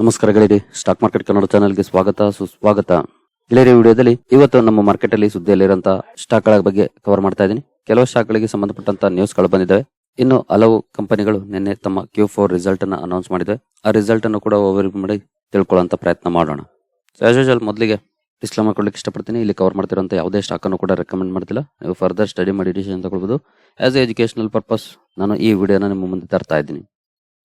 ನಮಸ್ಕಾರ ಗೆಳೆಯರಿ, stock market Kannada ಚಾನೆಲ್ಗೆ ಸ್ವಾಗತ, ಸುಸ್ವಾಗತ. ಗೆಳೆಯರಿ ವಿಡಿಯೋದಲ್ಲಿ ಇವತ್ತು ನಮ್ಮ ಮಾರ್ಕೆಟ್ ಅಲ್ಲಿ ಸುದ್ದಿಯಲ್ಲಿರುವಂತಹ ಸ್ಟಾಕ್ಗಳ ಬಗ್ಗೆ ಕವರ್ ಮಾಡ್ತಾ ಇದ್ದೀನಿ. ಕೆಲವು ಸ್ಟಾಕ್ ಗಳಿಗೆ ಸಂಬಂಧಪಟ್ಟಂತ ನ್ಯೂಸ್ಗಳು ಬಂದಿದ್ದಾವೆ. ಇನ್ನು ಹಲವು ಕಂಪನಿಗಳು ನಿನ್ನೆ ತಮ್ಮ ಕ್ಯೂ ಫೋರ್ ರಿಸಲ್ಟ್ ಅನ್ನ ಅನೌನ್ಸ್ ಮಾಡಿದೆ ಆ ರಿಸಲ್ಟ್ ಅನ್ನು ಕೂಡ ಓವರ್ ಮಾಡಿ ತಿಳ್ಕೊಳ್ಳುವಂತ ಪ್ರಯತ್ನ ಮಾಡೋಣ. ಯೂಶಲ್ ಮೊದಲಿಗೆ ಡಿಸ್ಕ್ಲೇಮರ್ ಕೊಡ್ಲಿಕ್ಕೆ ಇಷ್ಟಪಡ್ತೀನಿ. ಇಲ್ಲಿ ಕವರ್ ಮಾಡ್ತಿರೋಂಥ ಯಾವುದೇ ಸ್ಟಾಕ್ ಅನ್ನು ಕೂಡ ರೆಕಮೆಂಡ್ ಮಾಡ್ತಿಲ್ಲ. ನೀವು ಫರ್ದರ್ ಸ್ಟಡಿ ಮಾಡಿ ಡಿಸಿಷನ್ ತಗೊಳ್ಬಹುದು ಆಸ್ ಎ ಎಜುಕೇಶನಲ್ ಪರ್ಪಸ್ ನಾನು ಈ ವಿಡಿಯೋನ ನಿಮ್ಮ ಮುಂದೆ ತರ್ತಾ ಇದ್ದೀನಿ.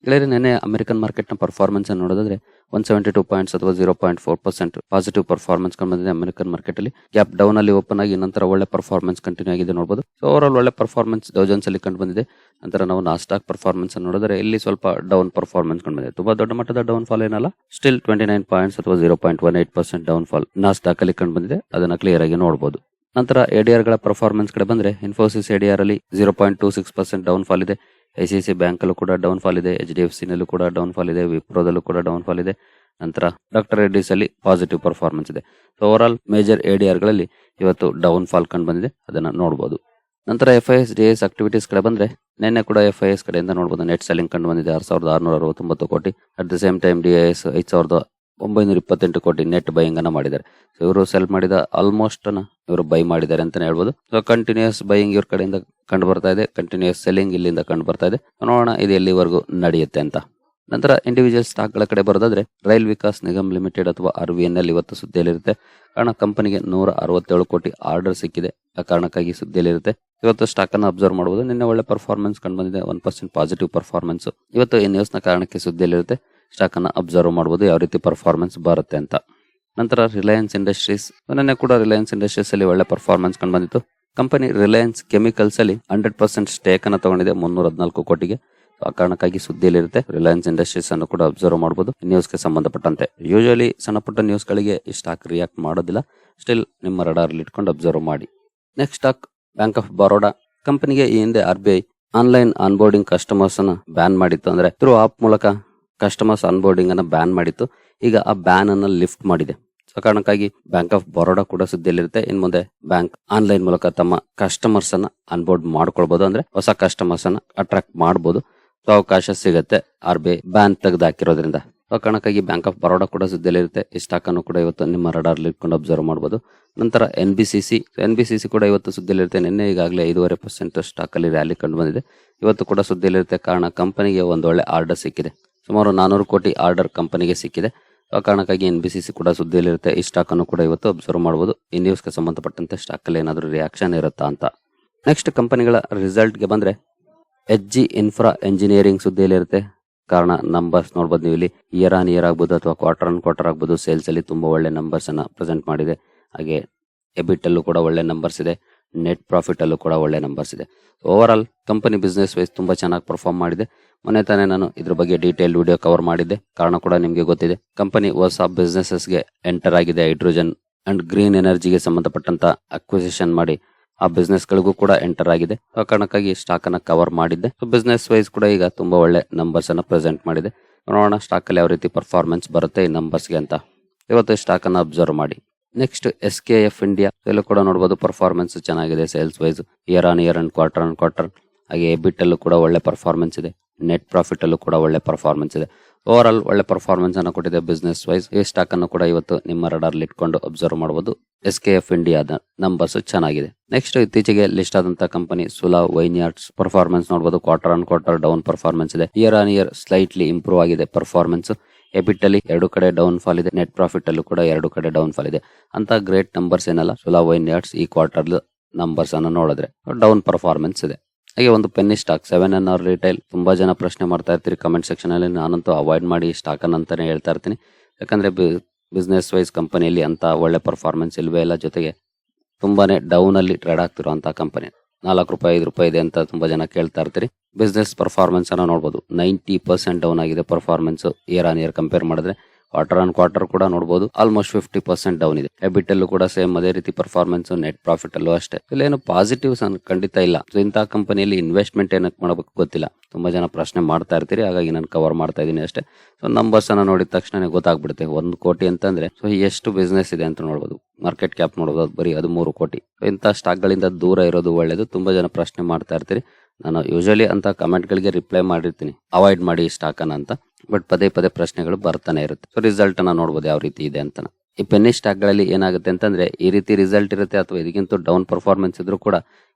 ಗೆಳೆಯರಿ ನಿನ್ನೆ ಅಮೆರಿಕನ್ ಮಾರ್ಕೆಟ್ನ ಪರ್ಫಾರ್ಮೆನ್ಸ್ ಅನ್ನು ನೋಡೋದಾದ್ರೆ ಒನ್ ಸೆವೆಂಟಿ ಟೂ ಪಾಯಿಂಟ್ಸ್ ಅಥವಾ zero point four percent positive performance ಬಂದಿದೆ ಅಮೆರಿಕನ್ ಮಾರ್ಕೆಟ್ ಅಲ್ಲಿ. ಗ್ಯಾಪ್ ಡೌನ್ ಅಲ್ಲಿ ಓಪನ್ ಆಗಿ ನಂತರ ಒಳ್ಳೆ ಪರ್ಫಾರ್ಮೆನ್ಸ್ ಕಂಟಿನ್ಯೂ ಆಗಿದೆ ನೋಡಬಹುದು ಸೊ ಒಳ್ಳೆ ಪರ್ಫಾರ್ಮೆನ್ಸ್ ಡೌಜನ್ಸ್ ಅಲ್ಲಿ ಕಂಡು ಬಂದಿದೆ. ನಂತರ ನಾವು ನಾಸ್ಟಾಕ್ ಪರ್ಫಾರ್ಮೆನ್ಸ್ ಅನ್ನು ನೋಡಿದ್ರೆ ಇಲ್ಲಿ ಸ್ವಲ್ಪ ಡೌನ್ ಪರ್ಫಾರ್ಮೆನ್ಸ್ ಕಂಡು ಬಂದಿದೆ. ತುಂಬಾ ದೊಡ್ಡ ಮಟ್ಟದ ಡೌನ್ ಫಾಲ್ ಏನಲ್ಲ ಸ್ಟಿಲ್ ಟ್ವೆಂಟಿ ನೈನ್ ಪಾಯಿಂಟ್ಸ್ ಅಥವಾ zero point one eight percent downfall Nasdaq ಅಲ್ಲಿ ಕಂಡು ಬಂದಿದೆ. ಅದನ್ನ ಕ್ಲಿಯರ್ ಆಗಿ ನೋಡಬಹುದು ನಂತರ ಎಡಿಆರ್ಗಳ ಪರ್ಫಾರ್ಮೆನ್ಸ್ ಕಡೆ ಬಂದ್ರೆ ಇನ್ಫೋಸಿಸ್ ಎಡಿಆರ್ ಅಲ್ಲಿ zero point two six percent downfall ಇದೆ. ಐ ಸಿ ಸಿ ಬ್ಯಾಂಕಲ್ಲೂ ಕೂಡ ಡೌನ್ ಫಾಲ್ ಇದೆ, ಎಚ್ ಡಿ ಎಫ್ ಸಿನಲ್ಲೂ ಕೂಡ ಡೌನ್ ಫಾಲ್ ಇದೆ, ವಿಪ್ರೋದಲ್ಲೂ ಕೂಡ ಡೌನ್ ಫಾಲ್ ಇದೆ. ನಂತರ ಡಾಕ್ಟರ್ ರೆಡ್ಡಿಸ್ ಅಲ್ಲಿ ಪಾಸಿಟಿವ್ ಪರ್ಫಾರ್ಮೆನ್ಸ್ ಇದೆ. ಸೊ ಓವರ್ ಆಲ್ ಮೇಜರ್ ಎಡಿಆರ್ಗಳಲ್ಲಿ ಇವತ್ತು ಡೌನ್ ಫಾಲ್ ಕಂಡು ಬಂದಿದೆ. ಅದನ್ನು ನೋಡಬಹುದು ನಂತರ F I S D S activities ಕಡೆ ಬಂದ್ರೆ ನಿನ್ನೆ ಕೂಡ ಎಫ್ ಐ ಎಸ್ ಕಡೆಯಿಂದ ನೋಡಬಹುದು ನೆಟ್ ಸೆಲ್ಲಿಂಗ್ ಕಂಡು ಬಂದಿದೆ. ಆರು ಸಾವಿರದ ಆರುನೂರ ಅರವತ್ತೊಂಬತ್ತು ಕೋಟಿ. At the same time D S ಐದು ಸಾವಿರದ ಒಂಬೈನೂರ ಇಪ್ಪತ್ತೆಂಟು ಕೋಟಿ ನೆಟ್ ಬೈಯಿಂಗ್ ಅನ್ನ ಮಾಡಿದ್ದಾರೆ. ಇವರು ಸೆಲ್ ಮಾಡಿದ ಆಲ್ಮೋಸ್ಟ್ ಅನ್ನ ಇವರು ಬೈ ಮಾಡಿದ್ದಾರೆ ಅಂತಾನೆ ಹೇಳ್ಬೋದು. ಸೊ ಕಂಟಿನ್ಯೂಸ್ ಬೈಯಿಂಗ್ ಇವ್ರ ಕಡೆಯಿಂದ ಕಂಡು ಬರ್ತಾ ಇದೆ. ಕಂಟಿನ್ಯೂಸ್ ಸೆಲ್ಲಿಂಗ್ ಇಲ್ಲಿಂದ ಕಂಡು ಬರ್ತಾ ಇದೆ. ನೋಡೋಣ ಇದು ಎಲ್ಲಿವರೆಗೂ ನಡೆಯುತ್ತೆ ಅಂತ. ನಂತರ ಇಂಡಿವಿಜುವಲ್ ಸ್ಟಾಕ್ಗಳ ಕಡೆ ಬರೋದಾದ್ರೆ, ರೈಲ್ ವಿಕಾಸ್ ನಿಗಮ್ ಲಿಮಿಟೆಡ್ ಅಥವಾ ಆರ್ ವಿ ಎನ್ ಎಲ್ ಇವತ್ತು ಸುದ್ದಿಯಲ್ಲಿರುತ್ತೆ. ಕಾರಣ, ಕಂಪನಿಗೆ ನೂರ ಅರವತ್ತೇಳು ಕೋಟಿ ಆರ್ಡರ್ ಸಿಕ್ಕಿದೆ. ಆ ಕಾರಣಕ್ಕಾಗಿ ಸುದ್ದಿಯಲ್ಲಿರುತ್ತೆ. ಇವತ್ತು ಸ್ಟಾಕ್ ಅನ್ನು ಅಬ್ಸರ್ವ್ ಮಾಡಬಹುದು ನಿನ್ನೆ ಒಳ್ಳೆ ಪರ್ಫಾರ್ಮೆನ್ಸ್ ಕಂಡು ಬಂದಿದೆ. ಒನ್ ಪರ್ಸೆಂಟ್ ಪಾಸಿಟಿವ್ ಪರ್ಫಾರ್ಮೆನ್ಸ್ ಇವತ್ತು ಈ ನ್ಯೂಸ್ನ ಕಾರಣಕ್ಕೆ ಸುದ್ದಿಯಲ್ಲಿರುತ್ತೆ. ಸ್ಟಾಕ್ ಅನ್ನ ಅಬ್ಸರ್ವ್ ಮಾಡಬಹುದು ಯಾವ ರೀತಿ ಪರ್ಫಾರ್ಮೆನ್ಸ್ ಬರುತ್ತೆ ಅಂತ. ನಂತರ ರಿಲಯನ್ಸ್ ಇಂಡಸ್ಟ್ರೀಸ್ ನೆನ್ನೆ ಕೂಡ ರಿಲಯನ್ಸ್ ಇಂಡಸ್ಟ್ರೀಸ್ ಅಲ್ಲಿ ಒಳ್ಳೆ ಪರ್ಫಾರ್ಮೆನ್ಸ್ ಕಂಡು ಬಂದಿತ್ತು. ಕಂಪನಿ ರಿಲಯನ್ಸ್ ಕೆಮಿಕಲ್ಸ್ ಅಲ್ಲಿ ಹಂಡ್ರೆಡ್ ಪರ್ಸೆಂಟ್ ಸ್ಟೇಕ್ ಅನ್ನು ತಗೊಂಡಿದೆ ಮುನ್ನೂರ ಹದಿನಾಲ್ಕು ಕೋಟಿಗೆ ಆ ಕಾರಣಕ್ಕಾಗಿ ಸುದ್ದಿಯಲ್ಲಿರುತ್ತೆ ರಿಲಯನ್ಸ್ ಇಂಡಸ್ಟ್ರೀಸ್ ಅನ್ನು ಕೂಡ ಅಬ್ಸರ್ವ್ ಮಾಡಬಹುದು ನ್ಯೂಸ್ಗೆ ಸಂಬಂಧಪಟ್ಟಂತೆ. ಯೂಶಲಿ ಸಣ್ಣ ಪುಟ್ಟ ನ್ಯೂಸ್ ಗಳಿಗೆ ಈ ಸ್ಟಾಕ್ ರಿಯಾಕ್ಟ್ ಮಾಡೋದಿಲ್ಲ. ಸ್ಟಿಲ್ ನಿಮ್ಮ ರಡಾರ್ ಇಟ್ಕೊಂಡು ಅಬ್ಸರ್ವ್ ಮಾಡಿ. Next stock bank of Baroda ಕಂಪನಿಗೆ ಈ ಹಿಂದೆ R B I online onboarding customers ಅನ್ನು ಬ್ಯಾನ್ ಮಾಡಿತ್ತು ಅಂದ್ರೆ ಥ್ರೂ ಆಪ್ ಮೂಲಕ ಕಸ್ಟಮರ್ಸ್ ಅನ್ಬೋರ್ಡಿಂಗ್ ಅನ್ನ ಬ್ಯಾನ್ ಮಾಡಿತ್ತು. ಈಗ ಆ ಬ್ಯಾನ್ ಅನ್ನ ಲಿಫ್ಟ್ ಮಾಡಿದೆ. ಸೊ ಕಾರಣಕ್ಕಾಗಿ ಬ್ಯಾಂಕ್ ಆಫ್ ಬರೋಡಾ ಕೂಡ ಸುದ್ದಿಯಲ್ಲಿರುತ್ತೆ. ಇನ್ ಮುಂದೆ ಬ್ಯಾಂಕ್ ಆನ್ಲೈನ್ ಮೂಲಕ ತಮ್ಮ ಕಸ್ಟಮರ್ಸ್ ಅನ್ನ ಅನ್ಬೋರ್ಡ್ ಮಾಡ್ಕೊಳ್ಬಹುದು ಅಂದ್ರೆ ಹೊಸ ಕಸ್ಟಮರ್ಸ್ ಅನ್ನ ಅಟ್ರಾಕ್ಟ್ ಮಾಡಬಹುದು ಸೊ ಅವಕಾಶ ಸಿಗುತ್ತೆ ಆರ್ ಬಿ ಐ ಬ್ಯಾನ್ ತೆಗೆದು ಹಾಕಿರೋದ್ರಿಂದ ಸೊ ಕಾರಣಕ್ಕಾಗಿ ಬ್ಯಾಂಕ್ ಆಫ್ ಬರೋಡಾ ಕೂಡ ಸುದ್ದಿಯಲ್ಲಿರುತ್ತೆ. ಈ ಸ್ಟಾಕ್ ಅನ್ನು ಕೂಡ ಇವತ್ತು ನಿಮ್ಮ ರಡಾರ್ ಇಟ್ಕೊಂಡು ಅಬ್ಸರ್ವ್ ಮಾಡಬಹುದು ನಂತರ N B C C N B C C ಕೂಡ ಇವತ್ತು ಸುದ್ದಿಯಲ್ಲಿರುತ್ತೆ. ನಿನ್ನೆ ಈಗಾಗಲೇ ಐದೂವರೆ ಪರ್ಸೆಂಟ್ ಸ್ಟಾಕ್ ಅಲ್ಲಿ ರ್ಯಾಲಿ ಕಂಡು ಬಂದಿದೆ. ಇವತ್ತು ಕೂಡ ಸುದ್ದಿಯಲ್ಲಿರುತ್ತೆ. ಕಾರಣ ಕಂಪನಿಗೆ ಒಂದು ಒಳ್ಳೆ ಆರ್ಡರ್ ಸಿಕ್ಕಿದೆ. ಸುಮಾರು ನಾನ್ನೂರು ಕೋಟಿ ಆರ್ಡರ್ ಕಂಪನಿಗೆ ಸಿಕ್ಕಿದೆ. ಆ ಕಾರಣಕ್ಕಾಗಿ ಎನ್ ಬಿ ಸಿ ಸಿ ಕೂಡ ಸುದ್ದಿಯಲ್ಲಿರುತ್ತೆ. ಈ ಸ್ಟಾಕ್ ಅನ್ನು ಕೂಡ ಇವತ್ತು ಅಬ್ಸರ್ವ್ ಮಾಡಬಹುದು ಈ ನ್ಯೂಸ್ಗೆ ಸಂಬಂಧಪಟ್ಟಂತೆ ಸ್ಟಾಕ್ ಅಲ್ಲಿ ಏನಾದರೂ ರಿಯಾಕ್ಷನ್ ಇರುತ್ತಾ ಅಂತ. ನೆಕ್ಸ್ಟ್ ಕಂಪನಿಗಳ ರಿಸಲ್ಟ್ಗೆ ಬಂದ್ರೆ ಎಚ್ ಜಿ ಇನ್ಫ್ರಾ ಎಂಜಿನಿಯರಿಂಗ್ ಸುದ್ದಿಯಲ್ಲಿರುತ್ತೆ. ಕಾರಣ ನಂಬರ್ಸ್ ನೋಡ್ಬೋದು ನೀವು ಇಲ್ಲಿ. ಇಯರ್ ಆನ್ ಇಯರ್ ಆಗ್ಬೋದು ಅಥವಾ ಕ್ವಾರ್ಟರ್ ಆನ್ ಕ್ವಾರ್ಟರ್ ಆಗ್ಬೋದು. ಸೇಲ್ಸ್ ಅಲ್ಲಿ ತುಂಬಾ ಒಳ್ಳೆ ನಂಬರ್ಸ್ ಅನ್ನ ಪ್ರೆಸೆಂಟ್ ಮಾಡಿದೆ. ಹಾಗೆ ಎಬಿಟ್ ಅಲ್ಲೂ ಕೂಡ ಒಳ್ಳೆ ನಂಬರ್ಸ್ ಇದೆ. ನೆಟ್ ಪ್ರಾಫಿಟ್ ಅಲ್ಲೂ ಕೂಡ ಒಳ್ಳೆ ನಂಬರ್ಸ್ ಇದೆ. Over all company business wise ತುಂಬಾ ಚೆನ್ನಾಗಿ ಪರ್ಫಾರ್ಮ್ ಮಾಡಿದೆ. ಮೊನ್ನೆ ತಾನೇ ನಾನು ಇದ್ರ ಬಗ್ಗೆ ಡೀಟೇಲ್ ವಿಡಿಯೋ ಕವರ್ ಮಾಡಿದ್ದೆ. ಕಾರಣ ಕೂಡ ನಿಮಗೆ ಗೊತ್ತಿದೆ. ಕಂಪನಿ ಹೊಸ ಬಿಸ್ನೆಸಸ್ಗೆ ಎಂಟರ್ ಆಗಿದೆ ಹೈಡ್ರೋಜನ್ ಅಂಡ್ ಗ್ರೀನ್ ಎನರ್ಜಿಗೆ ಸಂಬಂಧಪಟ್ಟಂತ ಅಕ್ವಿಸಿಷನ್ ಮಾಡಿ ಆ ಬಿಸ್ನೆಸ್ ಗಳಿಗೂ ಕೂಡ ಎಂಟರ್ ಆಗಿದೆ. ಆ ಕಾರಣಕ್ಕಾಗಿ ಸ್ಟಾಕ್ ಅನ್ನ ಕವರ್ ಮಾಡಿದ್ದೆ. ಬಿಸ್ನೆಸ್ ವೈಸ್ ಕೂಡ ಈಗ ತುಂಬಾ ಒಳ್ಳೆ ನಂಬರ್ಸ್ ಅನ್ನ ಪ್ರೆಸೆಂಟ್ ಮಾಡಿದೆ. ನೋಡೋಣ ಸ್ಟಾಕ್ ಅಲ್ಲಿ ಯಾವ ರೀತಿ ಪರ್ಫಾರ್ಮೆನ್ಸ್ ಬರುತ್ತೆ ಈ ನಂಬರ್ಸ್ಗೆ ಅಂತ. ಇವತ್ತು ಸ್ಟಾಕ್ ಅನ್ನ ಅಬ್ಸರ್ವ್ ಮಾಡಿ. Next S K F India ಎಲ್ಲೂ ಕೂಡ ನೋಡಬಹುದು ಪರ್ಫಾರ್ಮೆನ್ಸ್ ಚೆನ್ನಾಗಿದೆ sales wise year on year and quarter on quarter ಹಾಗೆ ಎಬಿಟ್ ಅಲ್ಲೂ ಕೂಡ ಒಳ್ಳೆ ಪರ್ಫಾರ್ಮೆನ್ಸ್ ಇದೆ. ನೆಟ್ ಪ್ರಾಫಿಟ್ ಅಲ್ಲೂ ಕೂಡ ಒಳ್ಳೆ ಪರ್ಫಾರ್ಮೆನ್ಸ್ ಇದೆ. ಓವರ್ ಆಲ್ ಒಳ್ಳೆ ಪರ್ಫಾರ್ಮೆನ್ಸ್ ಅನ್ನು ಕೊಟ್ಟಿದೆ ಬಿಸ್ನೆಸ್ ವೈಸ್ ಈ ಸ್ಟಾಕ್ ಅನ್ನು ಕೂಡ ಇವತ್ತು ನಿಮ್ಮ ರಡಾರ್ ಇಟ್ಕೊಂಡು ಅಬ್ಸರ್ವ್ ಮಾಡಬಹುದು ಎಸ್ ಕೆ ಎಫ್ ಇಂಡಿಯಾದ ನಂಬರ್ಸ್ ಚೆನ್ನಾಗಿದೆ. ನೆಕ್ಸ್ಟ್ ಇತ್ತೀಚೆಗೆ ಲಿಸ್ಟ್ ಆದಂತ ಕಂಪನಿ ಸುಲಾ ವೈನ್ಯಾರ್ಡ್ಸ್ ಪರ್ಫಾರ್ಮೆನ್ಸ್ ನೋಡಬಹುದು quarter on quarter down performance ಇದೆ. Year on year slightly improve ಆಗಿದೆ ಪರ್ಫಾರ್ಮೆನ್ಸ್ ಎಬಿಟ್ ಅಲ್ಲಿ ಎರಡು ಕಡೆ ಡೌನ್ ಫಾಲ್ ಇದೆ ನೆಟ್ ಪ್ರಾಫಿಟ್ ಅಲ್ಲೂ ಕೂಡ ಎರಡು ಕಡೆ ಡೌನ್ ಫಾಲ್ ಇದೆ. ಅಂತ ಗ್ರೇಟ್ ನಂಬರ್ಸ್ ಏನಲ್ಲ ಸುಲಾ ವೈನ್ಯಾರ್ಡ್ಸ್ ಈ ಕ್ವಾರ್ಟರ್ ನಂಬರ್ಸ್ ಅನ್ನು ನೋಡಿದ್ರೆ ಡೌನ್ ಪರ್ಫಾರ್ಮೆನ್ಸ್ ಇದೆ. ಹಾಗೆ ಒಂದು penny stock seven N R retail ತುಂಬಾ ಜನ ಪ್ರಶ್ನೆ ಮಾಡ್ತಾ ಇರ್ತೀರಿ ಕಮೆಂಟ್ ಸೆಕ್ಷನ್ ಅಲ್ಲಿ. ನಾನಂತೂ ಅವಾಯ್ಡ್ ಮಾಡಿ ಸ್ಟಾಕ್ ಅಂತಾನೆ ಹೇಳ್ತಾ ಇರ್ತೀನಿ. ಯಾಕಂದ್ರೆ ಬಿಸ್ನೆಸ್ ವೈಸ್ ಕಂಪನಿಯಲ್ಲಿ ಅಂತ ಒಳ್ಳೆ ಪರ್ಫಾರ್ಮೆನ್ಸ್ ಇಲ್ವೇ ಇಲ್ಲ. ಜೊತೆಗೆ ತುಂಬಾನೇ ಡೌನ್ ಅಲ್ಲಿ ಟ್ರೇಡ್ ಆಗ್ತಿರುವಂತಹ ಕಂಪನಿ ನಾಲ್ಕು ರೂಪಾಯಿ, ಐದು ರೂಪಾಯಿ ಇದೆ ಅಂತ ತುಂಬಾ ಜನ ಕೇಳ್ತಾ ಇರ್ತೀರಿ. ಬಿಸ್ನೆಸ್ ಪರ್ಫಾರ್ಮೆನ್ಸ್ ಅನ್ನ ನೋಡಬಹುದು ನೈಂಟಿ ಪರ್ಸೆಂಟ್ ಡೌನ್ ಆಗಿದೆ performance year on year compare ಮಾಡಿದ್ರೆ ಕ್ವಾರ್ಟರ್ ಆನ್ ಕ್ವಾರ್ಟರ್ ಕೂಡ ನೋಡಬಹುದು ಆಲ್ಮೋಸ್ಟ್ ಫಿಫ್ಟಿ ಪರ್ಸೆಂಟ್ ಡೌನ್ ಇದೆ. ಎಬಿಟ್ ಅಲ್ಲೂ ಕೂಡ ಸೇಮ್ ಅದೇ ರೀತಿ ಪರ್ಫಾರ್ಮೆನ್ಸ್ ನೆಟ್ ಪ್ರಾಫಿಟ್ ಅಲ್ಲೂ ಅಷ್ಟೇ. ಇಲ್ಲೇನು ಪಾಸಿಟಿವ್ಸ್ ಖಂಡಿತ ಇಲ್ಲ. ಸೊ ಇಂತಹ ಕಂಪನಿಯಲ್ಲಿ ಇನ್ವೆಸ್ಟ್ಮೆಂಟ್ ಏನಕ್ಕೆ ಮಾಡಬೇಕು ಗೊತ್ತಿಲ್ಲ. ತುಂಬಾ ಜನ ಪ್ರಶ್ನೆ ಮಾಡ್ತಾ ಇರ್ತೀರಿ, ಹಾಗಾಗಿ ನಾನು ಕವರ್ ಮಾಡ್ತಾ ಇದ್ದೀನಿ ಅಷ್ಟೇ. ಸೊ ನಂಬರ್ಸ್ ಅನ್ನ ನೋಡಿದ ತಕ್ಷಣ ಗೊತ್ತಾಗ್ಬಿಡುತ್ತೆ. ಒಂದು ಕೋಟಿ ಅಂತಂದ್ರೆ ಸೊ ಎಷ್ಟು ಬಿಸ್ನೆಸ್ ಇದೆ ಅಂತ ನೋಡಬಹುದು ಮಾರ್ಕೆಟ್ ಕ್ಯಾಪ್ ನೋಡಬಹುದು ಬರೀ ಅದು ಮೂರು ಕೋಟಿ. ಇಂಥ ಸ್ಟಾಕ್ ಗಳಿಂದ ದೂರ ಇರೋದು ಒಳ್ಳೇದು. ತುಂಬಾ ಜನ ಪ್ರಶ್ನೆ ಮಾಡ್ತಾ ಇರ್ತೀರಿ. ನಾನು ಯೂಶಲಿ ಅಂತ ಕಮೆಂಟ್ಗಳಿಗೆ ರಿಪ್ಲೈ ಮಾಡಿರ್ತೀನಿ. ಅವಾಯ್ಡ್ ಮಾಡಿ ಸ್ಟಾಕ್ ಅನ್ನ ಅಂತ. ಬಟ್ ಪದೇ ಪದೇ ಪ್ರಶ್ನೆಗಳು ಬರ್ತಾನೆ ಇರುತ್ತೆ. ಸೊ ರಿಸಲ್ಟ್ ಅನ್ನ ನೋಡ್ಬೋದು ಯಾವ ರೀತಿ ಇದೆ ಅಂತ ಈ ಪೆನ್ನಿ ಸ್ಟಾಕ್ಗಳಲ್ಲಿ ಏನಾಗುತ್ತೆ ಅಂತಂದ್ರೆ, ಈ ರೀತಿ ರಿಸಲ್ಟ್ ಇರುತ್ತೆ ಅಥವಾ ಇದಕ್ಕಿಂತ ಡೌನ್ ಪರ್ಫಾರ್ಮೆನ್ಸ್ ಇದ್ರೂ ಕೂಡ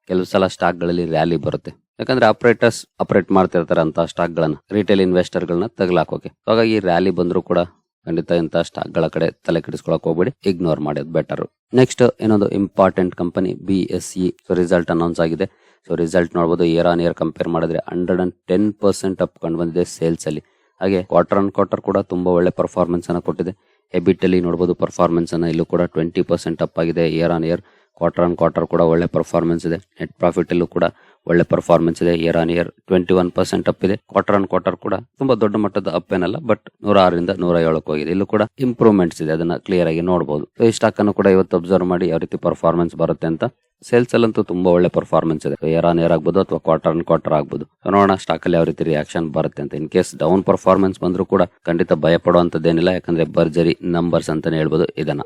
ಕೆಲವು ಸಲ ಸ್ಟಾಕ್ಗಳಲ್ಲಿ ರ್ಯಾಲಿ ಬರುತ್ತೆ. ಯಾಕಂದ್ರೆ ಆಪರೇಟರ್ಸ್ ಆಪರೇಟ್ ಮಾಡ್ತಿರ್ತಾರೆ ಅಂತ ಸ್ಟಾಕ್ ಗಳನ್ನ. ರಿಟೇಲ್ ಇನ್ವೆಸ್ಟರ್ ಗಳನ್ನ ತಗಲಾಕೋಕೆ. ಹಾಗಾಗಿ ರ್ಯಾಲಿ ಬಂದ್ರು ಕೂಡ ಖಂಡಿತ ಇಂತ ಸ್ಟಾಕ್ಗಳ ಕಡೆ ತಲೆ ಕೆಡಿಸ್ಕೊಳಕ್ ಹೋಗ್ಬೇಡಿ. ಇಗ್ನೋರ್ ಮಾಡೋದು ಬೆಟರ್ ನೆಕ್ಸ್ಟ್ ಏನೊಂದು important company B S result announce ಆಗಿದೆ. ಸೊ ರಿಸಲ್ಟ್ ನೋಡಬಹುದು ಇಯರ್ ಆನ್ ಇಯರ್ ಕಂಪೇರ್ ಮಾಡಿದ್ರೆ hundred and ten percent up ಕಂಡು ಬಂದಿದೆ ಸೇಲ್ಸ್ ಅಲ್ಲಿ. ಹಾಗೆ ಕ್ವಾರ್ಟರ್ ಅಂಡ್ ಕ್ವಾರ್ಟರ್ ಕೂಡ ತುಂಬಾ ಒಳ್ಳೆ ಪರ್ಫಾರ್ಮೆನ್ಸ್ ಅನ್ನ ಕೊಟ್ಟಿದೆ. ಎಬಿಟ್ ಅಲ್ಲಿ ನೋಡಬಹುದು ಪರ್ಫಾರ್ಮೆನ್ಸ್ ಅನ್ನ ಇಲ್ಲೂ ಕೂಡ ಟ್ವೆಂಟಿ ಪರ್ಸೆಂಟ್ ಅಪ್ ಆಗಿದೆ year on year quarter on quarter ಕೂಡ ಒಳ್ಳೆ ಪರ್ಫಾರ್ಮೆನ್ಸ್ ಇದೆ. ನೆಟ್ ಪ್ರಾಫಿಟ್ ಅಲ್ಲೂ ಕೂಡ ಒಳ್ಳೆ ಪರ್ಫಾರ್ಮೆನ್ಸ್ ಇದೆ. Year on year twenty one percent up ಇದೆ. ಕ್ವಾರ್ಟರ್ ಆನ್ ಕ್ವಾರ್ಟರ್ ಕೂಡ ತುಂಬಾ ದೊಡ್ಡ ಮಟ್ಟದ ಅಪ್ ಏನಲ್ಲ ಬಟ್ ನೂರ ಆರರಿಂದ ನೂರ ಏಳಕ್ಕೆ ಹೋಗಿದೆ. ಇಲ್ಲೂ ಕೂಡ ಇಂಪ್ರೂವ್ಮೆಂಟ್ಸ್ ಇದೆ. ಅದನ್ನ ಕ್ಲಿಯರ್ ಆಗಿ ನೋಡಬಹುದು ಈ ಸ್ಟಾಕ್ ಅನ್ನು ಕೂಡ ಇವತ್ತು ಅಬ್ಸರ್ವ್ ಮಾಡಿ ಯಾವ ರೀತಿ ಪರ್ಫಾರ್ಮೆನ್ಸ್ ಬರುತ್ತೆ ಅಂತ. ಸೇಲ್ಸ್ ಅಲ್ಲಂತೂ ತುಂಬಾ ಒಳ್ಳೆ ಪರ್ಫಾರ್ಮೆನ್ಸ್ ಇದೆ. ಇಯರ್ ಆನ್ ಇಯರ್ ಆಗ್ಬೋದು ಅಥವಾ ಕ್ವಾರ್ಟರ್ ಆನ್ ಕ್ವಾರ್ಟರ್ ಆಗ್ಬೋದು. ನೋಡೋಣ ಸ್ಟಾಕ್ ಅಲ್ಲಿ ಯಾವ ರೀತಿ ರಿಯಾಕ್ಷನ್ ಬರುತ್ತೆ ಅಂತ. ಇನ್ ಕೇಸ್ ಡೌನ್ ಪರ್ಫಾರ್ಮೆನ್ಸ್ ಬಂದ್ರು ಕೂಡ ಖಂಡಿತ ಭಯ ಪಡುವಂತದ್ದೇನಿಲ್ಲ ಯಾಕಂದ್ರೆ ಭರ್ಜರಿ ನಂಬರ್ಸ್ ಅಂತಾನೆ ಹೇಳ್ಬೋದು ಇದನ್ನ.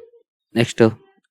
ನೆಕ್ಸ್ಟ್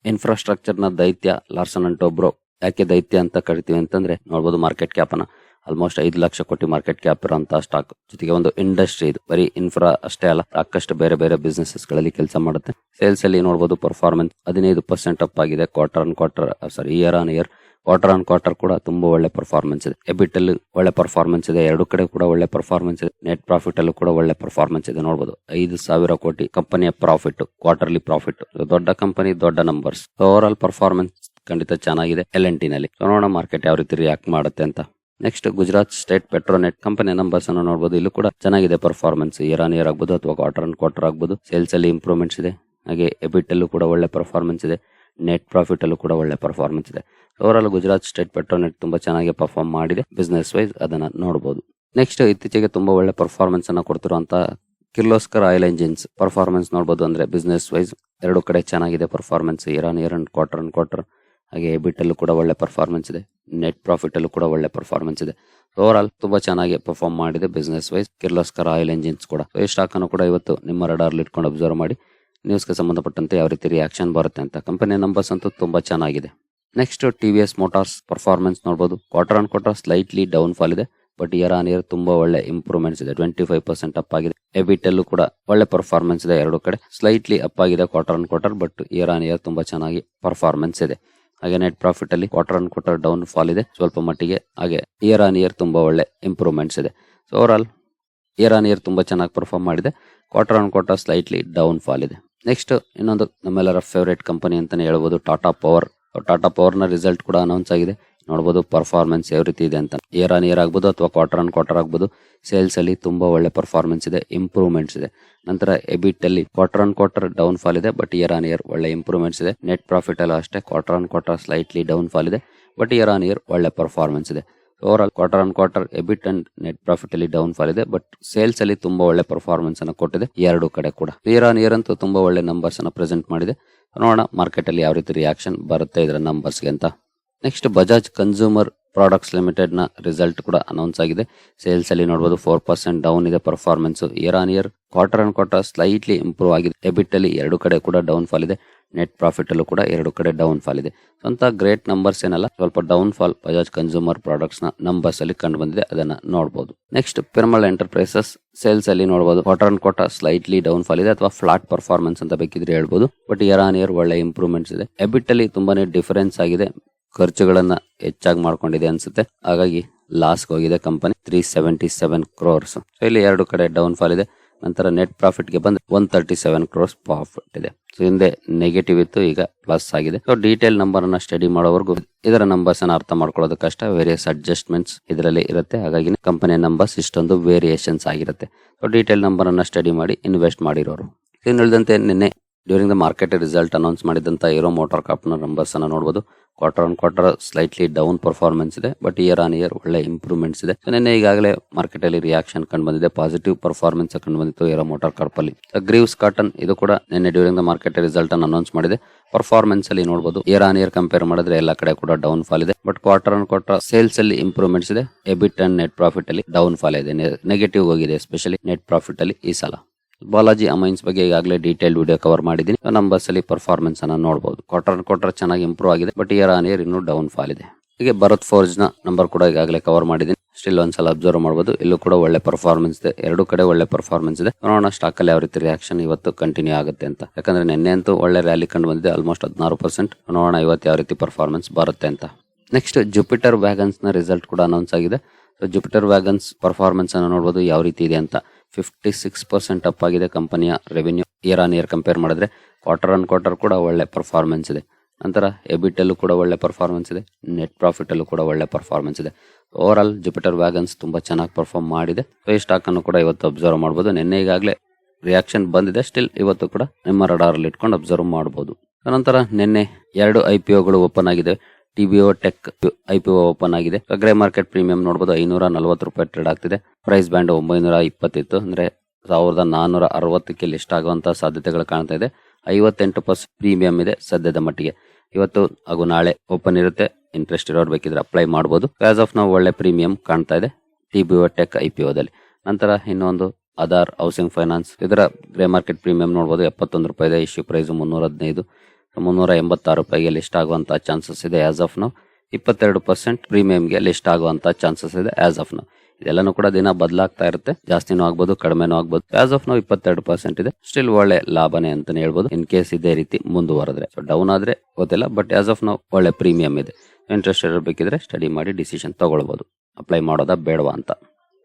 ಇನ್ಫ್ರಾಸ್ಟ್ರಕ್ಚರ್ನ ದೈತ್ಯ ಲಾರ್ಸನ್ ಅಂಡ್ ಟೊಬ್ರೋ ಯಾಕೆ ದೈತ್ಯ ಅಂತ ಕರಿತೀವಿ ಅಂತಂದ್ರೆ ನೋಡಬಹುದು ಮಾರ್ಕೆಟ್ ಕ್ಯಾಪ್ ಅನ್ನ ಆಲ್ಮೋಸ್ಟ್ ಐದು ಲಕ್ಷ ಕೋಟಿ ಮಾರ್ಕೆಟ್ ಕ್ಯಾಪ್ ಇರುವಂತಹ ಸ್ಟಾಕ್ ಜೊತೆಗೆ ಒಂದು ಇಂಡಸ್ಟ್ರಿ ಇದು. ಬರೀ ಇನ್ಫ್ರಾ ಅಷ್ಟೇ ಅಲ್ಲ, ಸಾಕಷ್ಟು ಬೇರೆ ಬೇರೆ ಬಿಸ್ನೆಸಸ್ಗಳಲ್ಲಿ ಕೆಲಸ ಮಾಡುತ್ತೆ. ಸೇಲ್ಸ್ ಅಲ್ಲಿ ನೋಡಬಹುದು ಪರ್ಫಾರ್ಮೆನ್ಸ್ ಹದಿನೈದು ಪರ್ಸೆಂಟ್ ಅಪ್ ಆಗಿದೆ quarter on quarter sorry year on year quarter on quarter ಕೂಡ ತುಂಬಾ ಒಳ್ಳೆ ಪರ್ಫಾರ್ಮೆನ್ಸ್ ಇದೆ. ಎಬಿಟ್ ಅಲ್ಲಿ ಒಳ್ಳೆ ಪರ್ಫಾರ್ಮೆನ್ಸ್ ಇದೆ. ಎರಡು ಕಡೆ ಕೂಡ ಒಳ್ಳೆ ಪರ್ಫಾರ್ಮೆನ್ಸ್ ಇದೆ. ನೆಟ್ ಪ್ರಾಫಿಟ್ ಅಲ್ಲೂ ಕೂಡ ಒಳ್ಳೆ ಪರ್ಫಾರ್ಮೆನ್ಸ್ ಇದೆ. ನೋಡಬಹುದು ಐದು ಸಾವಿರ ಕೋಟಿ ಕಂಪನಿಯ ಪ್ರಾಫಿಟ್ ಕ್ವಾರ್ಟರ್ಲಿ ಪ್ರಾಫಿಟ್ ದೊಡ್ಡ ಕಂಪನಿ ದೊಡ್ಡ ನಂಬರ್ಸ್ ಓವರ್ ಆಲ್ ಪರ್ಫಾರ್ಮೆನ್ಸ್ ಖಂಡಿತ ಚೆನ್ನಾಗಿದೆ. ಎಲ್ ಎನ್ ಟಿ ನಲ್ಲಿ. ನೋಡೋಣ ಮಾರ್ಕೆಟ್ ಯಾವ ರೀತಿ ರಿಯಾಕ್ಟ್ ಮಾಡುತ್ತೆ ಅಂತ. Next Gujarat state Petronet company numbers ಅನ್ನು ನೋಡಬಹುದು ಇಲ್ಲೂ ಕೂಡ ಚೆನ್ನಾಗಿದೆ ಪರ್ಫಾರ್ಮೆನ್ಸ್ ಇಯರ್ ಆನ್ ಇಯರ್ ಆಗ್ಬಹುದು ಅಥವಾ ಕ್ವಾರ್ಟರ್ ಆನ್ ಕ್ವಾರ್ಟರ್ ಆಗ್ಬಹುದು ಸೇಲ್ಸ್ ಅಲ್ಲಿ ಇಂಪ್ರೂವ್ಮೆಂಟ್ಸ್ ಇದೆ. ಹಾಗೆ ಎಬಿಟ್ ಅಲ್ಲೂ ಕೂಡ ಒಳ್ಳೆ ಪರ್ಫಾರ್ಮೆನ್ಸ್ ಇದೆ. ನೆಟ್ ಪ್ರಾಫಿಟ್ ಅಲ್ಲೂ ಕೂಡ ಒಳ್ಳೆ ಪರ್ಫಾರ್ಮೆನ್ಸ್ ಇದೆ. Over all Gujarat state Petronet ತುಂಬಾ ಚೆನ್ನಾಗಿ ಪರ್ಫಾರ್ಮ್ ಮಾಡಿದೆ. ಬಿಸ್ನೆಸ್ ವೈಸ್ ಅದನ್ನ ನೋಡಬಹುದು ನೆಕ್ಸ್ಟ್ ಇತ್ತೀಚೆಗೆ ತುಂಬಾ ಒಳ್ಳೆ ಪರ್ಫಾರ್ಮೆನ್ಸ್ ಅನ್ನ ಕೊಡ್ತಿರುವಂತ ಕಿರ್ಲೋಸ್ಕರ್ ಆಯಿಲ್ ಇಂಜಿನ್ಸ್ ಪರ್ಫಾರ್ಮೆನ್ಸ್ ನೋಡಬಹುದು ಅಂದ್ರೆ ಬಿಸ್ನೆಸ್ ವೈಸ್ ಎರಡು ಕಡೆ ಚೆನ್ನಾಗಿದೆ performance year on and quarter and quarter ಹಾಗೆ ಎಬಿಟ್ ಅಲ್ಲೂ ಕೂಡ ಒಳ್ಳೆ ಪರ್ಫಾರ್ಮೆನ್ಸ್ ಇದೆ. ನೆಟ್ ಪ್ರಾಫಿಟ್ ಅಲ್ಲೂ ಕೂಡ ಒಳ್ಳೆ ಪರ್ಫಾರ್ಮೆನ್ಸ್ ಇದೆ. ಓವರ್ ಆಲ್ ತುಂಬಾ ಚೆನ್ನಾಗಿ ಪರ್ಫಾರ್ಮ್ ಮಾಡಿದೆ business wise Kirloskar oil engines ಕೂಡ. ಈ ಸ್ಟಾಕ್ ಅನ್ನು ಕೂಡ ಇವತ್ತು ನಿಮ್ಮ ರಡಾರ್ ಇಟ್ಕೊಂಡು ಅಬ್ಸರ್ವ್ ಮಾಡಿ. ನ್ಯೂಸ್ಗೆ ಸಂಬಂಧಪಟ್ಟಂತೆ ಯಾವ ರೀತಿ ರಿಯಾಕ್ಷನ್ ಬರುತ್ತೆ ಅಂತ. ಕಂಪನಿ ನಂಬರ್ಸ್ ಅಂತೂ ತುಂಬಾ ಚೆನ್ನಾಗಿದೆ. Next T V S Motors performance ನೋಡಬಹುದು quarter on quarter slightly down fall ಇದೆ. ಬಟ್ ಇಯರ್ ಆನ್ ಇಯರ್ ತುಂಬಾ ಒಳ್ಳೆ ಇಂಪ್ರೂವ್ಮೆಂಟ್ಸ್ ಇದೆ. ಟ್ವೆಂಟಿ ಫೈವ್ ಪರ್ಸೆಂಟ್ ಅಪ್ ಆಗಿದೆ. ಎಬಿಟ್ ಅಲ್ಲೂ ಕೂಡ ಒಳ್ಳೆ ಪರ್ಫಾರ್ಮೆನ್ಸ್ ಇದೆ ಎರಡು ಕಡೆ. ಸ್ಲೈಟ್ಲಿ ಅಪ್ ಆಗಿದೆ quarter on quarter but year on year ತುಂಬಾ ಚೆನ್ನಾಗಿ ಪರ್ಫಾರ್ಮೆನ್ಸ್ ಇದೆ. ಹಾಗೆ ನೆಟ್ ಪ್ರಾಫಿಟ್ ಅಲ್ಲಿ quarter on quarter down fall ಇದೆ. ಸ್ವಲ್ಪ ಮಟ್ಟಿಗೆ ಹಾಗೆ ಇಯರ್ ಆನ್ ಇಯರ್ ತುಂಬಾ ಒಳ್ಳೆ ಇಂಪ್ರೂವ್ಮೆಂಟ್ಸ್ ಇದೆ. So over all year on year ತುಂಬಾ ಚೆನ್ನಾಗಿ ಪರ್ಫಾರ್ಮ್ ಮಾಡಿದೆ. Quarter on quarter slightly down fall ಇದೆ. ನೆಕ್ಸ್ಟ್ ಇನ್ನೊಂದು ನಮ್ಮೆಲ್ಲರ ಫೇವರೇಟ್ ಕಂಪನಿ ಅಂತಾನೆ ಹೇಳ್ಬೋದು ಟಾಟಾ ಪವರ್ ಟಾಟಾ ಪವರ್ನ ರಿಸಲ್ಟ್ ಕೂಡ ಅನೌನ್ಸ್ ಆಗಿದೆ. ನೋಡಬಹುದು ಪರ್ಫಾರ್ಮೆನ್ಸ್ ಯಾವ ರೀತಿ ಇದೆ ಅಂತ. ಇಯರ್ ಆನ್ ಇಯರ್ ಆಗ್ಬೋದು ಅಥವಾ ಕ್ವಾರ್ಟರ್ ಆನ್ ಕ್ವಾರ್ಟರ್ ಆಗ್ಬೋದು. ಸೇಲ್ಸ್ ಅಲ್ಲಿ ತುಂಬಾ ಒಳ್ಳೆ ಪರ್ಫಾರ್ಮೆನ್ಸ್ ಇದೆ ಇಂಪ್ರೂವ್ಮೆಂಟ್ಸ್ ಇದೆ. ನಂತರ ಎಬಿಟ್ ಅಲ್ಲಿ quarter on quarter down fall ಇದೆ ಬಟ್ ಇಯರ್ ಆನ್ ಇಯರ್ ಒಳ್ಳೆ ಇಂಪ್ರೂವ್ಮೆಂಟ್ಸ್ ಇದೆ. ನೆಟ್ ಪ್ರಾಫಿಟ್ ಅಲ್ಲ ಅಷ್ಟೇ quarter on quarter slightly down fall ಇದೆ ಬಟ್ ಇಯರ್ ಆನ್ ಇಯರ್ ಒಳ್ಳೆ ಪರ್ಫಾರ್ಮೆನ್ಸ್ ಇದೆ. Over quarter on quarter EBIT and net profit ಅಲ್ಲಿ down fall ಇದೆ ಬಟ್ ಸೇಲ್ಸ್ ಅಲ್ಲಿ ತುಂಬಾ ಒಳ್ಳೆ ಪರ್ಫಾರ್ಮೆನ್ಸ್ ಅನ್ನು ಕೊಟ್ಟಿದೆ ಎರಡು ಕಡೆ ಕೂಡ. ಇಯರ್ ಆನ್ ಇಯರ್ ಅಂತೂ ತುಂಬಾ ಒಳ್ಳೆ ನಂಬರ್ಸ್ ಅನ್ನ ಪ್ರೆಸೆಂಟ್ ಮಾಡಿದೆ. ನೋಡೋಣ ಮಾರ್ಕೆಟ್ ಅಲ್ಲಿ ಯಾವ ರೀತಿ ರಿಯಾಕ್ಷನ್ ಬರುತ್ತೆ ಇದರ ನಂಬರ್ಸ್ಗೆ ಅಂತ. ನೆಕ್ಸ್ಟ್ ಬಜಾಜ್ ಕನ್ಸೂಮರ್ ಪ್ರಾಡಕ್ಟ್ಸ್ ಲಿಮಿಟೆಡ್ನ ರಿಸಲ್ಟ್ ಕೂಡ ಅನೌನ್ಸ್ ಆಗಿದೆ. ಸೇಲ್ಸ್ ಅಲ್ಲಿ ನೋಡಬಹುದು ಫೋರ್ ಪರ್ಸೆಂಟ್ ಡೌನ್ ಇದೆ performance year on year quarter and quarter slightly improve ಆಗಿದೆ. ಎಬಿಟ್ ಅಲ್ಲಿ ಎರಡು ಕಡೆ ಕೂಡ ಡೌನ್ ಫಾಲ್ ಇದೆ. ನೆಟ್ ಪ್ರಾಫಿಟ್ ಅಲ್ಲೂ ಕೂಡ ಎರಡು ಕಡೆ ಡೌನ್ ಫಾಲ್ ಇದೆ ಸ್ವಂತ ಗ್ರೇಟ್ ನಂಬರ್ಸ್ ಏನಲ್ಲ, ಸ್ವಲ್ಪ ಡೌನ್ ಫಾಲ್ ಬಜಾಜ್ ಕನ್ಸ್ಯೂಮರ್ ಪ್ರಾಡಕ್ಟ್ಸ್ನ ನಂಬರ್ಸ್ ಅಲ್ಲಿ ಕಂಡು ಬಂದಿದೆ, ಅದನ್ನ ನೋಡಬಹುದು ನೆಕ್ಸ್ಟ್ ಪಿರ್ಮಲ್ ಎಂಟರ್ಪ್ರೈಸಸ್ ಸೇಲ್ಸ್ ಅಲ್ಲಿ ನೋಡಬಹುದು quarter on quarter slightly down fall ಇದೆ, ಅಥವಾ ಫ್ಲಾಟ್ ಪರ್ಫಾರ್ಮೆನ್ಸ್ ಅಂತ ಬೇಕಿದ್ರೆ ಹೇಳ್ಬೋದು. ಬಟ್ ಇಯರ್ ಆನ್ ಇಯರ್ ಒಳ್ಳೆ ಇಂಪ್ರೂವ್ಮೆಂಟ್ಸ್ ಇದೆ. ಎಬಿಟ್ ಅಲ್ಲಿ ತುಂಬಾನೇ ಡಿಫರೆನ್ಸ್ ಆಗಿದೆ. ಖರ್ಚುಗಳನ್ನ ಹೆಚ್ಚಾಗಿ ಮಾಡ್ಕೊಂಡಿದೆ ಅನ್ಸುತ್ತೆ. ಹಾಗಾಗಿ ಲಾಸ್ ಹೋಗಿದೆ company three seventy seven crores so ಇಲ್ಲಿ ಎರಡು ಕಡೆ ಡೌನ್ ಫಾಲ್ ಇದೆ. ನಂತರ ನೆಟ್ ಪ್ರಾಫಿಟ್ಗೆ ಬಂದ್ರೆ one thirty seven crores profit ಇದೆ. ಸೊ ಹಿಂದೆ ನೆಗೆಟಿವ್ ಇತ್ತು, ಈಗ ಪ್ಲಸ್ ಆಗಿದೆ. ಸೊ ಡೀಟೇಲ್ ನಂಬರ್ ಅನ್ನ ಸ್ಟಡಿ ಮಾಡೋವರೆಗೂ ಇದರ ನಂಬರ್ಸ್ ಅನ್ನ ಅರ್ಥ ಮಾಡ್ಕೊಳ್ಳೋದು ಕಷ್ಟ ವೇರಿಯಸ್ ಅಡ್ಜಸ್ಟ್ಮೆಂಟ್ಸ್ ಇದರಲ್ಲಿ ಇರುತ್ತೆ. ಹಾಗಾಗಿ ಕಂಪನಿಯ ನಂಬರ್ಸ್ ಇಷ್ಟೊಂದು ವೇರಿಯೇಷನ್ಸ್ ಆಗಿರುತ್ತೆ. ಸೊ ಡೀಟೇಲ್ ನಂಬರ್ ಅನ್ನ ಸ್ಟಡಿ ಮಾಡಿ ಇನ್ವೆಸ್ಟ್ ಮಾಡಿರೋರು. ಇನ್ನು ಉಳಿದಂತೆ ನಿನ್ನೆ during the market result announce ಮಾಡಿದಂತ ಹೀರೋ ಮೋಟಾರ್ ಕಾಪ್ನ ನಂಬರ್ಸ್ ಅನ್ನ ನೋಡಬಹುದು quarter on quarter slightly down performance ಇದೆ ಬಟ್ ಇಯರ್ ಆನ್ ಇಯರ್ ಒಳ್ಳೆ ಇಂಪ್ರೂವ್ಮೆಂಟ್ಸ್ ಇದೆ. ನಿನ್ನೆ ಈಗಾಗಲೇ ಮಾರ್ಕೆಟ್ ಅಲ್ಲಿ ರಿಯಾಕ್ಷನ್ ಕಂಡು ಬಂದಿದೆ ಪಾಸಿಟಿವ್ ಪರ್ಫಾರ್ಮೆನ್ಸ್ ಕಂಡು ಬಂದಿತ್ತು ಏರೋ ಮೋಟಾರ್ ಕಾರ್ಪ್ ಅಲ್ಲಿ. ಗ್ರೀವ್ಸ್ ಕಾಟನ್ ಇದು ಕೂಡ ನಿನ್ನೆ ಡ್ಯೂರಿಂಗ್ ದ ಮಾರ್ಕೆಟ್ ರಿಸಲ್ಟ್ ಅನ್ನು ಅನೌನ್ಸ್ ಮಾಡಿದೆ. ಪರ್ಫಾರ್ಮೆನ್ಸ್ ಅಲ್ಲಿ ನೋಡಬಹುದು ಇಯರ್ ಆನ್ ಇಯರ್ ಕಂಪೇರ್ ಮಾಡಿದ್ರೆ ಎಲ್ಲ ಕಡೆ ಕೂಡ ಡೌನ್ ಫಾಲ್ ಇದೆ but quarter on quarter sales ಅಲ್ಲಿ ಇಂಪ್ರೂವ್ಮೆಂಟ್ಸ್ ಇದೆ. ಎಬಿಟ್ ಅಂಡ್ ನೆಟ್ ಪ್ರಾಫಿಟ್ ಅಲ್ಲಿ ಡೌನ್ ಫಾಲ್ ಇದೆ ನೆಗೆಟಿವ್ ಹೋಗಿದೆ ಎಸ್ಪೆಷಲಿ ನೆಟ್ ಪ್ರಾಫಿಟ್ ಅಲ್ಲಿ ಈ ಸಲ. ಬಾಲಾಜಿ ಅಮೈನ್ಸ್ ಬಗ್ಗೆ ಈಗಾಗಲೇ ಡೀಟೇಲ್ ವಿಡಿಯೋ ಕವರ್ ಮಾಡಿದ್ದೀನಿ. ನಂಬರ್ಸ್ ಅಲ್ಲಿ ಪರ್ಫಾರ್ಮೆನ್ಸ್ ಅನ್ನ ನೋಡಬಹುದು ಕ್ವಾರ್ಟರ್ ಕ್ವಾರ್ಟರ್ ಚೆನ್ನಾಗಿ ಇಂಪ್ರೂವ್ ಆಗಿದೆ. ಬಟ್ ಇಯರ್ ಆನ್ ಇಯರ್ ಇನ್ನೂ ಡೌನ್ ಫಾಲ್ ಇದೆ. ಹೀಗೆ ಭರತ್ ಫೋರ್ಜ್ನ ನಂಬರ್ ಕೂಡ ಈಗಾಗಲೇ ಕವರ್ ಮಾಡಿದ್ದೀನಿ. ಸ್ಟಿಲ್ ಒಂದ್ಸಲ ಅಬ್ಸರ್ವ್ ಮಾಡಬಹುದು ಇಲ್ಲೂ ಕೂಡ ಒಳ್ಳೆ ಪರ್ಫಾರ್ಮೆನ್ಸ್ ಇದೆ. ಎರಡು ಕಡೆ ಒಳ್ಳೆ ಪರ್ಫಾರ್ಮೆನ್ಸ್ ಇದೆ. ನೋಡೋಣ ಸ್ಟಾಕ್ ಅಲ್ಲಿ ಯಾವ ರೀತಿ ರಿಯಾಕ್ಷನ್ ಇವತ್ತು ಕಂಟಿನ್ಯೂ ಆಗುತ್ತೆ ಅಂತ. ಯಾಕಂದ್ರೆ ನಿನ್ನೆ ಅಂತೂ ಒಳ್ಳೆ ರ್ಯಾಲಿ ಕಂಡು ಬಂದಿದೆ. ಆಲ್ಮೋಸ್ಟ್ ಹದಿನಾರು ಪರ್ಸೆಂಟ್ ನೋಡೋಣ ಇವತ್ತು ಯಾವ ರೀತಿ ಪರ್ಫಾರ್ಮೆನ್ಸ್ ಬರುತ್ತೆ ಅಂತ. ನೆಕ್ಸ್ಟ್ ಜುಪಿಟರ್ ವ್ಯಾಗನ್ಸ್ನ ರಿಸಲ್ಟ್ ಕೂಡ ಅನೌನ್ಸ್ ಆಗಿದೆ. ಸೊ ಜುಪಿಟರ್ ವ್ಯಾಗನ್ಸ್ ಪರ್ಫಾರ್ಮೆನ್ಸ್ ಅನ್ನು ನೋಡಬಹುದು ಯಾವ ರೀತಿ ಇದೆ ಅಂತ. ಫಿಫ್ಟಿ ಸಿಕ್ಸ್ ಪರ್ಸೆಂಟ್ ಅಪ್ ಆಗಿದೆ ಕಂಪನಿಯ revenue year on year compare ಮಾಡಿದ್ರೆ. ಕ್ವಾರ್ಟರ್ ಆನ್ ಕ್ವಾರ್ಟರ್ ಕೂಡ ಒಳ್ಳೆ ಪರ್ಫಾರ್ಮೆನ್ಸ್ ಇದೆ. ನಂತರ ಎಬಿಟ್ ಅಲ್ಲೂ ಕೂಡ ಒಳ್ಳೆ ಪರ್ಫಾರ್ಮೆನ್ಸ್ ಇದೆ. ನೆಟ್ ಪ್ರಾಫಿಟ್ ಅಲ್ಲೂ ಕೂಡ ಒಳ್ಳೆ ಪರ್ಫಾರ್ಮೆನ್ಸ್ ಇದೆ. ಓವರ್ ಆಲ್ ಜುಪಿಟರ್ ವ್ಯಾಗನ್ಸ್ ತುಂಬಾ ಚೆನ್ನಾಗಿ ಪರ್ಫಾರ್ಮ್ ಮಾಡಿದೆ. ಈ ಸ್ಟಾಕ್ ಅನ್ನು ಕೂಡ ಇವತ್ತು ಅಬ್ಸರ್ವ್ ಮಾಡಬಹುದು ನಿನ್ನೆ ಈಗಾಗಲೇ ರಿಯಾಕ್ಷನ್ ಬಂದಿದೆ. ಸ್ಟಿಲ್ ಇವತ್ತು ಕೂಡ ನಿಮ್ಮ ರಡಾರಲ್ಲಿ ಇಟ್ಕೊಂಡು ಅಬ್ಸರ್ವ್ ಮಾಡಬಹುದು ನಂತರ ನಿನ್ನೆ ಎರಡು ಐ ಪಿ ಒಗಳು ಓಪನ್ ಆಗಿದೆ TBO tech I P O open ಆಗಿದೆ. ಗ್ರೇ ಮಾರ್ಕೆಟ್ ಪ್ರೀಮಿಯಂ ನೋಡಬಹುದು ಐನೂರ ನಲವತ್ತು ರೂಪಾಯಿ ಟ್ರೇಡ್ ಆಗ್ತಿದೆ. ಪ್ರೈಸ್ ಬ್ಯಾಂಡ್ ಒಂಬೈನೂರ ಇಪ್ಪತ್ತಿತ್ತು ಅಂದ್ರೆ ಸಾವಿರದ ನಾನೂರ ಅರವತ್ತಕ್ಕೆ ಲಿಸ್ಟ್ ಆಗುವಂತಹ ಸಾಧ್ಯತೆಗಳು ಕಾಣ್ತಾ ಇದೆ. ಐವತ್ತೆಂಟು ಪರ್ಸೆಂಟ್ ಪ್ರೀಮಿಯಂ ಇದೆ ಸದ್ಯದ ಮಟ್ಟಿಗೆ. ಇವತ್ತು ಹಾಗೂ ನಾಳೆ ಓಪನ್ ಇರುತ್ತೆ. ಇಂಟ್ರೆಸ್ಟ್ ಇರೋರು ಬೇಕಿದ್ರೆ ಅಪ್ಲೈ ಮಾಡಬಹುದು ಆಸ್ ಆಫ್ ನಾವು ಒಳ್ಳೆ ಪ್ರೀಮಿಯಂ ಕಾಣ್ತಾ ಇದೆ T B tech I P ದಲ್ಲಿ ನಂತರ ಇನ್ನೊಂದು ಆಧಾರ್ ಹೌಸಿಂಗ್ ಫೈನಾನ್ಸ್ ಇದರ ಗ್ರೇ ಮಾರ್ಕೆಟ್ ಪ್ರೀಮಿಯಂ ನೋಡಬಹುದು ಎಪ್ಪತ್ತೊಂದು ರೂಪಾಯಿ ಇದೆ. ಇಶ್ಯೂ ಪ್ರೈಸ್ ಮುನ್ನೂರ ಹದಿನೈದು ಮುನ್ನೂರ ಎಂಬತ್ತಾರು ರೂಪಾಯಿಗೆ ಲಿಸ್ಟ್ ಆಗುವಂತಹ ಚಾನ್ಸಸ್ ಇದೆ ಆಸ್ ಆಫ್ ನಾವು ಇಪ್ಪತ್ತೆರಡು ಪರ್ಸೆಂಟ್ ಪ್ರೀಮಿಯಂಗೆ ಲಿಸ್ಟ್ ಆಗುವಂತಹ ಚಾನ್ಸಸ್ ಇದೆ ಆಸ್ ಆಫ್ ನಾವು ಇದೆಲ್ಲನೂ ಕೂಡ ದಿನ ಬದಲಾಗ್ತಾ ಇರುತ್ತೆ. ಜಾಸ್ತಿನೂ ಆಗ್ಬೋದು, ಕಡಿಮೆನೂ ಆಗ್ಬೋದು. ಆಸ್ ಆಫ್ ನಾವು ಇಪ್ಪತ್ತೆರಡು ಪರ್ಸೆಂಟ್ ಇದೆ. ಸ್ಟಿಲ್ ಒಳ್ಳೆ ಲಾಭನೇ ಅಂತಾನೆ ಹೇಳ್ಬೋದು. ಇನ್ ಕೇಸ್ ಇದೇ ರೀತಿ ಮುಂದುವರೆದ್ರೆ. ಸೊ ಡೌನ್ ಆದ್ರೆ ಗೊತ್ತಿಲ್ಲ ಬಟ್ ಆಸ್ ಆಫ್ ನಾವು ಒಳ್ಳೆ ಪ್ರೀಮಿಯಂ ಇದೆ. ಇಂಟ್ರೆಸ್ಟ್ ಇರಬೇಕಿದ್ರೆ ಸ್ಟಡಿ ಮಾಡಿ ಡಿಸಿಷನ್ ತಗೊಳ್ಬೋದು. ಅಪ್ಲೈ ಮಾಡೋದಾ ಬೇಡವಾ ಅಂತ.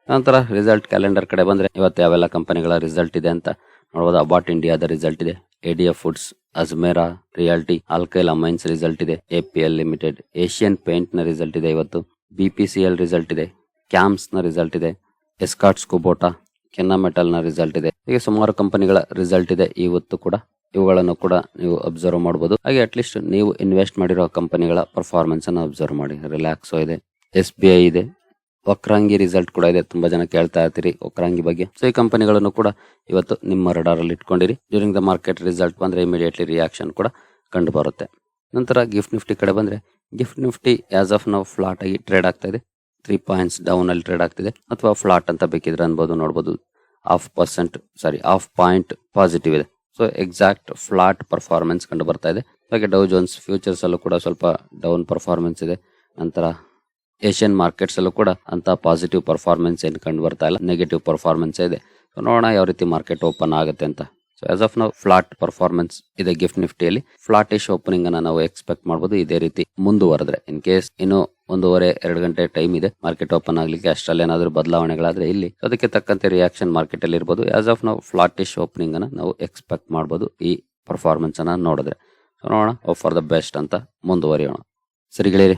ನಂತರ ರಿಸಲ್ಟ್ ಕ್ಯಾಲೆಂಡರ್ ಕಡೆ ಬಂದ್ರೆ ಇವತ್ತು ಯಾವೆಲ್ಲ ಕಂಪನಿಗಳ ರಿಸಲ್ಟ್ ಇದೆ ಅಂತ ನೋಡಬಹುದು ಅಬಾಟ್ ಇಂಡಿಯಾದ ರಿಸಲ್ಟ್ ಇದೆ. A D F foods Ajmera realty alkyl amines result ಇದೆ. ಎಪಿಎಲ್ ಲಿಮಿಟೆಡ್, ಏಷ್ಯನ್ ಪೇಂಟ್ನ ರಿಸಲ್ಟ್ ಇದೆ ಇವತ್ತು. ಬಿಪಿಸಿಎಲ್ ರಿಸಲ್ಟ್ ಇದೆ. ಕ್ಯಾಂಪ್ಸ್ನ ರಿಸಲ್ಟ್ ಇದೆ. ಎಸ್ಕಾಟ್ಸ್ ಕುಬೋಟಾ ಕೆನ್ನಾ ಮೆಟಲ್ನ ರಿಸಲ್ಟ್ ಇದೆ. ಹೀಗೆ ಸುಮಾರು ಕಂಪನಿಗಳ ರಿಸಲ್ಟ್ ಇದೆ ಇವತ್ತು ಕೂಡ. ಇವುಗಳನ್ನು ಕೂಡ ನೀವು ಅಬ್ಸರ್ವ್ ಮಾಡಬಹುದು ಹಾಗೆ ಅಟ್ಲೀಸ್ಟ್ ನೀವು ಇನ್ವೆಸ್ಟ್ ಮಾಡಿರೋ ಕಂಪನಿಗಳ ಪರ್ಫಾರ್ಮೆನ್ಸ್ ಅನ್ನು ಅಬ್ಸರ್ವ್ ಮಾಡಿ. ರಿಲ್ಯಾಕ್ಸೋ ಇದೆ. ಎಸ್ ಬಿ ಐ ಇದೆ. ವಕ್ರಾಂಗಿ ರಿಸಲ್ಟ್ ಕೂಡ ಇದೆ. ತುಂಬಾ ಜನ ಕೇಳ್ತಾ ಇರ್ತೀರಿ ವಕ್ರಾಂಗಿ ಬಗ್ಗೆ. ಸೊ ಈ ಕಂಪನಿಗಳನ್ನು ಕೂಡ ಇವತ್ತು ನಿಮ್ಮ ರಡಾರ್ ಅಲ್ಲಿ ಇಟ್ಕೊಂಡಿರಿ. ಡ್ಯೂರಿಂಗ್ ದ ಮಾರ್ಕೆಟ್ ರಿಸಲ್ಟ್ ಬಂದ್ರೆ ಇಮಿಡಿಯೇಟ್ಲಿ ರಿಯಾಕ್ಷನ್ ಕೂಡ ಕಂಡು ಬರುತ್ತೆ. ನಂತರ ಗಿಫ್ಟ್ ನಿಫ್ಟಿ ಕಡೆ ಬಂದ್ರೆ ಗಿಫ್ಟ್ ನಿಫ್ಟಿ ಆಸ್ ಆಫ್ ನಾವು ಫ್ಲಾಟ್ ಆಗಿ ಟ್ರೇಡ್ ಆಗ್ತಾ ಇದೆ. ತ್ರೀ ಪಾಯಿಂಟ್ಸ್ ಡೌನ್ ಅಲ್ಲಿ ಟ್ರೇಡ್ ಆಗ್ತಿದೆ ಅಥವಾ ಫ್ಲಾಟ್ ಅಂತ ಬೇಕಿದ್ರೆ ಅನ್ಬೋದು, ನೋಡ್ಬೋದು. Half percent sorry half point positive ಇದೆ. ಸೊ ಎಕ್ಸಾಕ್ಟ್ ಫ್ಲಾಟ್ ಪರ್ಫಾರ್ಮೆನ್ಸ್ ಕಂಡು ಬರ್ತಾ ಇದೆ. ಹಾಗೆ ಡೌ ಜೋನ್ಸ್ ಫ್ಯೂಚರ್ಸ್ ಅಲ್ಲೂ ಕೂಡ ಸ್ವಲ್ಪ ಡೌನ್ ಪರ್ಫಾರ್ಮೆನ್ಸ್ ಇದೆ. ನಂತರ ಏಷ್ಯನ್ ಮಾರ್ಕೆಟ್ಸ್ ಅಲ್ಲೂ ಕೂಡ ಅಂತ ಪಾಸಿಟಿವ್ ಪರ್ಫಾರ್ಮೆನ್ಸ್ ಏನು ಕಂಡು ಬರ್ತಾ ಇಲ್ಲ. ನೆಗೆಟಿವ್ ಪರ್ಫಾರ್ಮೆನ್ಸ್ ಇದೆ. ಸೊ ನೋಡೋಣ ಯಾವ ರೀತಿ ಮಾರ್ಕೆಟ್ ಓಪನ್ ಆಗುತ್ತೆ ಅಂತ. ಸೊ ಆಸ್ ಆಫ್ ನಾವು ಫ್ಲಾಟ್ ಪರ್ಫಾರ್ಮೆನ್ಸ್ ಇದೆ ಗಿಫ್ಟ್ ನಿಫ್ಟಿಯಲ್ಲಿ. ಫ್ಲಾಟಿಶ್ ಓಪನಿಂಗ್ ಅನ್ನ ನಾವು ಎಕ್ಸ್ಪೆಕ್ಟ್ ಮಾಡಬಹುದು ಇದೇ ರೀತಿ ಮುಂದುವರೆದ್ರೆ. ಇನ್ ಕೇಸ್ ಇನ್ನು ಒಂದೂವರೆ, ಎರಡು ಗಂಟೆ ಟೈಮ್ ಇದೆ ಮಾರ್ಕೆಟ್ ಓಪನ್ ಆಗಲಿಕ್ಕೆ ಅಷ್ಟರಲ್ಲಿ ಬದಲಾವಣೆಗಳಾದ್ರೆ ಇಲ್ಲಿ. ಅದಕ್ಕೆ ತಕ್ಕಂತೆ ರಿಯಾಕ್ಷನ್ ಮಾರ್ಕೆಟ್ ಅಲ್ಲಿ ಇರಬಹುದು ಆಸ್ ಆಫ್ ನಾವು ಫ್ಲಾಟಿಶ್ ಓಪನಿಂಗ್ ಅನ್ನ ನಾವು ಎಕ್ಸ್ಪೆಕ್ಟ್ ಮಾಡಬಹುದು ಈ ಪರ್ಫಾರ್ಮೆನ್ಸ್ ಅನ್ನ ನೋಡಿದ್ರೆ. ನೋಡೋಣ. ಫಾರ್ ದ ಬೆಸ್ಟ್ ಅಂತ ಮುಂದುವರಿಯೋಣ. ಸರಿ ಗೆಳೆಯರಿ